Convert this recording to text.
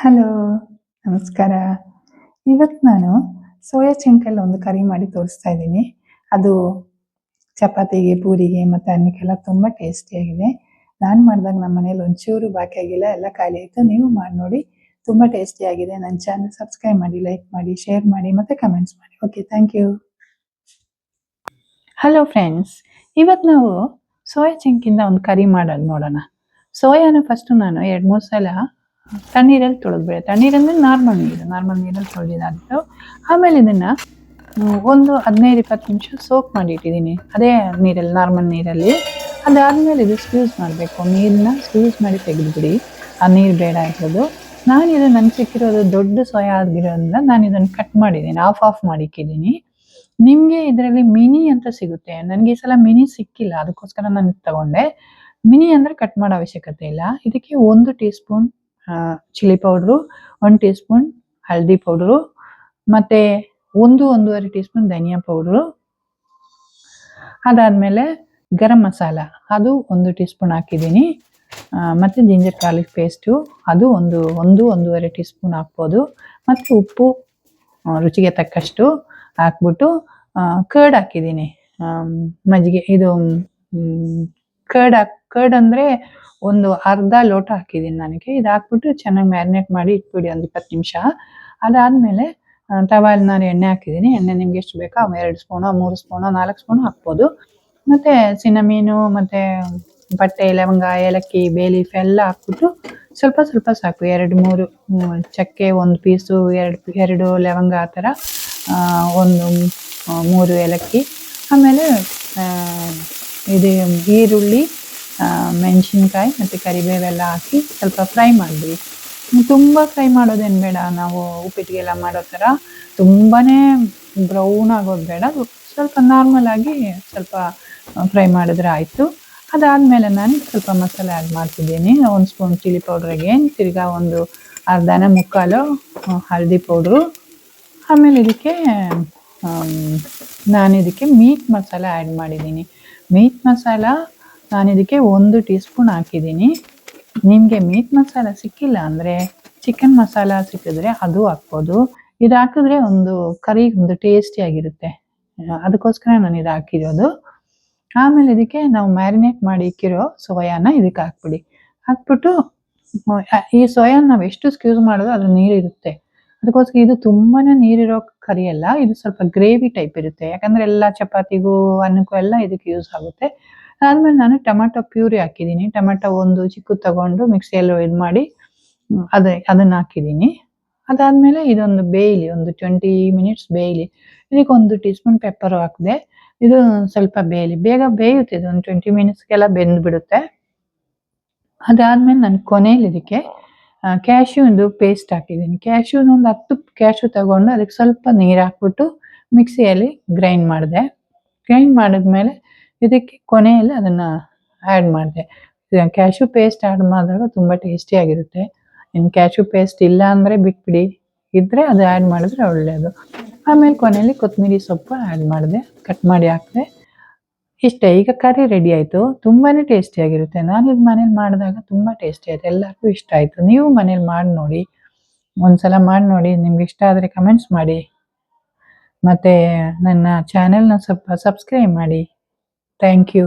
Hello, ನಮಸ್ಕಾರ. ಇವತ್ತು ನಾನು ಸೋಯಾ ಚಂಕಲ್ಲಿ ಒಂದು ಕರಿ ಮಾಡಿ ತೋರಿಸ್ತಾ ಇದ್ದೀನಿ. ಅದು ಚಪಾತಿಗೆ, ಪೂರಿಗೆ ಮತ್ತು ಅನ್ನಕ್ಕೆಲ್ಲ ತುಂಬ ಟೇಸ್ಟಿಯಾಗಿದೆ ನಾನು ಮಾಡಿದಾಗ ನಮ್ಮ ಮನೇಲಿ ಒಂಚೂರು ಬಾಕಿ ಆಗಿಲ್ಲ, ಎಲ್ಲ ಖಾಲಿ ಆಯಿತು. ನೀವು ಮಾಡಿ ನೋಡಿ. ತುಂಬ ಟೇಸ್ಟಿಯಾಗಿದೆ ನನ್ನ ಚಾನಲ್ ಸಬ್ಸ್ಕ್ರೈಬ್ ಮಾಡಿ ಲೈಕ್ ಮಾಡಿ ಶೇರ್ ಮಾಡಿ ಮತ್ತು ಕಮೆಂಟ್ಸ್ ಮಾಡಿ. Okay thank you hello friends ಇವತ್ತು ನಾವು ಸೋಯಾ ಚಂಕಿಂದ ಒಂದು ಕರಿ ಮಾಡೋದು ನೋಡೋಣ. ಸೋಯಾನ ಫಸ್ಟು ನಾನು ಎರಡು ಮೂರು ಸಲ ತಣ್ಣೀರಲ್ಲಿ ತೊಳೆದ್ಬಿಡೆ. ತಣ್ಣೀರಂದ್ರೆ ನಾರ್ಮಲ್ ನೀರು, ನಾರ್ಮಲ್ ನೀರಲ್ಲಿ ತೊಳೆದಿದ್ದಾದ್ದು ಆಮೇಲೆ ಇದನ್ನು ಒಂದು ಹದಿನೈದು ಇಪ್ಪತ್ತು ನಿಮಿಷ ಸೋಕ್ ಮಾಡಿ ಇಟ್ಟಿದ್ದೀನಿ. ಅದೇ ನೀರಲ್ಲಿ, ನಾರ್ಮಲ್ ನೀರಲ್ಲಿ. ಅದಾದಮೇಲೆ ಇದು ಸ್ಕ್ಯೂಸ್ ಮಾಡಬೇಕು. ನೀರನ್ನ ಸ್ಕ್ಯೂಸ್ ಮಾಡಿ ತೆಗೆದುಬಿಡಿ. ಆ ನೀರು ಬೇಡ ಇರೋದು ನಾನು ಇದು ನನಗೆ ಸಿಕ್ಕಿರೋದು ದೊಡ್ಡ ಸೋಯಾ ಆಗಿರೋದ್ರಿಂದ ನಾನು ಇದನ್ನು ಕಟ್ ಮಾಡಿದ್ದೀನಿ. ಆಫ್ ಆಫ್ ಮಾಡಿಕ್ಕಿದ್ದೀನಿ ನಿಮಗೆ ಇದರಲ್ಲಿ ಮಿನಿ ಅಂತ ಸಿಗುತ್ತೆ. ನನಗೆ ಈ ಸಲ ಮಿನಿ ಸಿಕ್ಕಿಲ್ಲ. ಅದಕ್ಕೋಸ್ಕರ ನಾನು ತಗೊಂಡೆ. ಮಿನಿ ಅಂದರೆ ಕಟ್ ಮಾಡೋ ಅವಶ್ಯಕತೆ ಇಲ್ಲ. ಇದಕ್ಕೆ ಒಂದು teaspoon chilli powder one teaspoon ಹಳದಿ ಪೌಡ್ರು ಮತ್ತು ಒಂದು, ಒಂದೂವರೆ ಟೀ ಸ್ಪೂನ್ ಧನಿಯಾ ಪೌಡ್ರು ಅದಾದ್ಮೇಲೆ ಗರಂ ಮಸಾಲ, ಅದು ಒಂದು ಟೀ ಸ್ಪೂನ್ ಹಾಕಿದ್ದೀನಿ ಮತ್ತೆ ಜಿಂಜರ್ ಗಾರ್ಲಿಕ್ ಪೇಸ್ಟು ಅದು ಒಂದು ಒಂದು, ಒಂದೂವರೆ ಟೀ ಸ್ಪೂನ್ ಹಾಕ್ಬೋದು. ಮತ್ತು ಉಪ್ಪು ರುಚಿಗೆ ತಕ್ಕಷ್ಟು ಹಾಕ್ಬಿಟ್ಟು ಕರ್ಡ್ ಹಾಕಿದ್ದೀನಿ. ಮಜ್ಜಿಗೆ, ಇದು ಕರ್ಡ್ ಹಾಕ್ ಕರ್ಡ್ ಅಂದರೆ ಒಂದು ಅರ್ಧ ಲೋಟ ಹಾಕಿದ್ದೀನಿ ನನಗೆ ಇದು ಹಾಕ್ಬಿಟ್ಟು ಚೆನ್ನಾಗಿ ಮ್ಯಾರಿನೇಟ್ ಮಾಡಿ ಇಟ್ಬಿಡಿ ಒಂದು ಇಪ್ಪತ್ತು ನಿಮಿಷ. ಅದಾದಮೇಲೆ ತವಾಲ್ ನಾನು ಎಣ್ಣೆ ಹಾಕಿದ್ದೀನಿ. ಎಣ್ಣೆ ನಿಮ್ಗೆ ಎಷ್ಟು ಬೇಕೋ ಎರಡು ಸ್ಪೂನೋ, ಮೂರು ಸ್ಪೂನೋ, ನಾಲ್ಕು ಸ್ಪೂನು ಹಾಕ್ಬೋದು. ಮತ್ತು ಸಿನಮೀನು ಮತ್ತು ಬಟ್ಟೆ ಲವಂಗ ಏಲಕ್ಕಿ ಬೇ ಲೀಫ್ ಎಲ್ಲ ಹಾಕ್ಬಿಟ್ಟು ಸ್ವಲ್ಪ ಸ್ವಲ್ಪ ಸಾಕು. ಎರಡು, ಮೂರು ಚಕ್ಕೆ ಒಂದು ಪೀಸು, ಎರಡು ಎರಡು ಲವಂಗ ಆ ಥರ ಒಂದು ಮೂರು ಏಲಕ್ಕಿ. ಆಮೇಲೆ ಇದು ಈರುಳ್ಳಿ ಮೆಣಸಿನ್ಕಾಯಿ ಮತ್ತು ಕರಿಬೇವೆಲ್ಲ ಹಾಕಿ ಸ್ವಲ್ಪ ಫ್ರೈ ಮಾಡಿದ್ವಿ ತುಂಬ ಫ್ರೈ ಮಾಡೋದೇನು ಬೇಡ, ನಾವು ಉಪ್ಪಿಟ್ಟಿಗೆಲ್ಲ ಮಾಡೋ ಥರ ತುಂಬಾ ಬ್ರೌನ್ ಆಗೋದು ಬೇಡ. ಸ್ವಲ್ಪ ನಾರ್ಮಲಾಗಿ ಸ್ವಲ್ಪ ಫ್ರೈ ಮಾಡಿದ್ರೆ ಆಯಿತು. ಅದಾದಮೇಲೆ ನಾನು ಸ್ವಲ್ಪ ಮಸಾಲೆ ಆ್ಯಡ್ ಮಾಡ್ತಿದ್ದೀನಿ. ಒಂದು ಸ್ಪೂನ್ ಚಿಲ್ಲಿ ಪೌಡ್ರಿಗೆ ತಿರ್ಗಾ ಒಂದು ಅರ್ಧನ ಮುಕ್ಕಾಲು ಹಳದಿ ಪೌಡ್ರು. ಆಮೇಲೆ ಇದಕ್ಕೆ ನಾನು ಇದಕ್ಕೆ ಮೀಟ್ ಮಸಾಲ ಆ್ಯಡ್ ಮಾಡಿದ್ದೀನಿ. ಮೀಟ್ ಮಸಾಲ ನಾನು ಇದಕ್ಕೆ ಒಂದು ಟೀ ಸ್ಪೂನ್ ಹಾಕಿದ್ದೀನಿ. ನಿಮಗೆ ಮೀಟ್ ಮಸಾಲ ಸಿಕ್ಕಿಲ್ಲ ಅಂದರೆ ಚಿಕನ್ ಮಸಾಲ ಸಿಕ್ಕಿದ್ರೆ ಅದು ಹಾಕ್ಬೋದು. ಇದು ಹಾಕಿದ್ರೆ ಒಂದು ಕರಿ, ಒಂದು ಟೇಸ್ಟಿಯಾಗಿರುತ್ತೆ ಅದಕ್ಕೋಸ್ಕರ ನಾನು ಇದು ಹಾಕಿರೋದು. ಆಮೇಲೆ ಇದಕ್ಕೆ ನಾವು ಮ್ಯಾರಿನೇಟ್ ಮಾಡಿ ಇಕ್ಕಿರೋ ಸೋಯಾನ ಇದಕ್ಕೆ ಹಾಕ್ಬಿಡಿ. ಹಾಕ್ಬಿಟ್ಟು ಈ ಸೋಯಾನ ನಾವು ಎಷ್ಟು ಸ್ಕ್ಯೂಸ್ ಮಾಡೋದು ಅದ್ರ ನೀರಿರುತ್ತೆ. ಅದಕ್ಕೋಸ್ಕರ ಇದು ತುಂಬಾನೇ ನೀರಿರೋ ಕರಿ ಅಲ್ಲ ಇದು ಸ್ವಲ್ಪ ಗ್ರೇವಿ ಟೈಪ್ ಇರುತ್ತೆ. ಯಾಕಂದ್ರೆ ಎಲ್ಲ ಚಪಾತಿಗೂ, ಅನ್ನಕ್ಕೂ ಎಲ್ಲ ಇದಕ್ಕೆ ಯೂಸ್ ಆಗುತ್ತೆ. ಆದ್ಮೇಲೆ ನಾನು ಟೊಮೆಟೊ ಪ್ಯೂರಿ ಹಾಕಿದ್ದೀನಿ. ಟೊಮೆಟೊ ಒಂದು ಚಿಕ್ಕ ತಗೊಂಡು ಮಿಕ್ಸಿಯಲ್ಲಿ ಇದು ಮಾಡಿ ಅದೇ, ಅದನ್ನ ಹಾಕಿದ್ದೀನಿ. ಅದಾದ್ಮೇಲೆ ಇದೊಂದು ಬೇಯಲಿ, ಒಂದು ಟ್ವೆಂಟಿ ಮಿನಿಟ್ಸ್ ಬೇಯಲಿ. ಇದಕ್ಕೆ ಒಂದು ಟೀ ಸ್ಪೂನ್ ಪೆಪ್ಪರ್ ಹಾಕಿದೆ, ಇದು ಸ್ವಲ್ಪ ಬೇಯಲಿ. ಬೇಗ ಬೇಯುತ್ತೆ ಇದು ಒಂದು ಟ್ವೆಂಟಿ ಮಿನಿಟ್ಸ್ಗೆಲ್ಲ ಬೆಂದ್ಬಿಡುತ್ತೆ. ಅದಾದ್ಮೇಲೆ ನಾನು ಕೊನೆಯಲ್ಲಿ ಇದಕ್ಕೆ ಕ್ಯಾಶ್ಯೂದು ಪೇಸ್ಟ್ ಹಾಕಿದ್ದೀನಿ. ಕ್ಯಾಶ್ಯೂನ ಒಂದು ಹತ್ತು ಕ್ಯಾಶ್ಯೂ ತಗೊಂಡು ಅದಕ್ಕೆ ಸ್ವಲ್ಪ ನೀರು ಹಾಕ್ಬಿಟ್ಟು ಮಿಕ್ಸಿಯಲ್ಲಿ ಗ್ರೈಂಡ್ ಮಾಡಿದೆ. ಗ್ರೈಂಡ್ ಮಾಡಿದ್ಮೇಲೆ ಇದಕ್ಕೆ ಕೊನೆಯಲ್ಲಿ ಅದನ್ನು ಆ್ಯಡ್ ಮಾಡಿದೆ. ಕ್ಯಾಶ್ಯೂ ಪೇಸ್ಟ್ ಆ್ಯಡ್ ಮಾಡಿದಾಗ ತುಂಬ ಟೇಸ್ಟಿಯಾಗಿರುತ್ತೆ ಇನ್ನು ಕ್ಯಾಶ್ಯೂ ಪೇಸ್ಟ್ ಇಲ್ಲ ಅಂದರೆ ಬಿಟ್ಬಿಡಿ. ಇದ್ದರೆ ಅದು ಆ್ಯಡ್ ಮಾಡಿದ್ರೆ ಒಳ್ಳೆಯದು ಆಮೇಲೆ ಕೊನೆಯಲ್ಲಿ ಕೊತ್ತಂಬರಿ ಸೊಪ್ಪು ಆ್ಯಡ್ ಮಾಡಿದೆ. ಕಟ್ ಮಾಡಿ ಹಾಕಿದೆ. ಇಷ್ಟೇ, ಈಗ ಕರಿ ರೆಡಿ ಆಯಿತು. ತುಂಬಾ ಟೇಸ್ಟಿಯಾಗಿರುತ್ತೆ ನಾನು ಇದು ಮನೇಲಿ ಮಾಡಿದಾಗ ತುಂಬ ಟೇಸ್ಟಿ ಆಯಿತು. ಎಲ್ಲರಿಗೂ ಇಷ್ಟ ಆಯಿತು. ನೀವು ಮನೇಲಿ ಮಾಡಿ ನೋಡಿ. ಒಂದ್ಸಲ ಮಾಡಿ ನೋಡಿ. ನಿಮ್ಗೆ ಇಷ್ಟ ಆದರೆ ಕಮೆಂಟ್ಸ್ ಮಾಡಿ. ಮತ್ತು ನನ್ನ ಚಾನೆಲ್ನ ಸ್ವಲ್ಪ ಸಬ್ಸ್ಕ್ರೈಬ್ ಮಾಡಿ. Thank you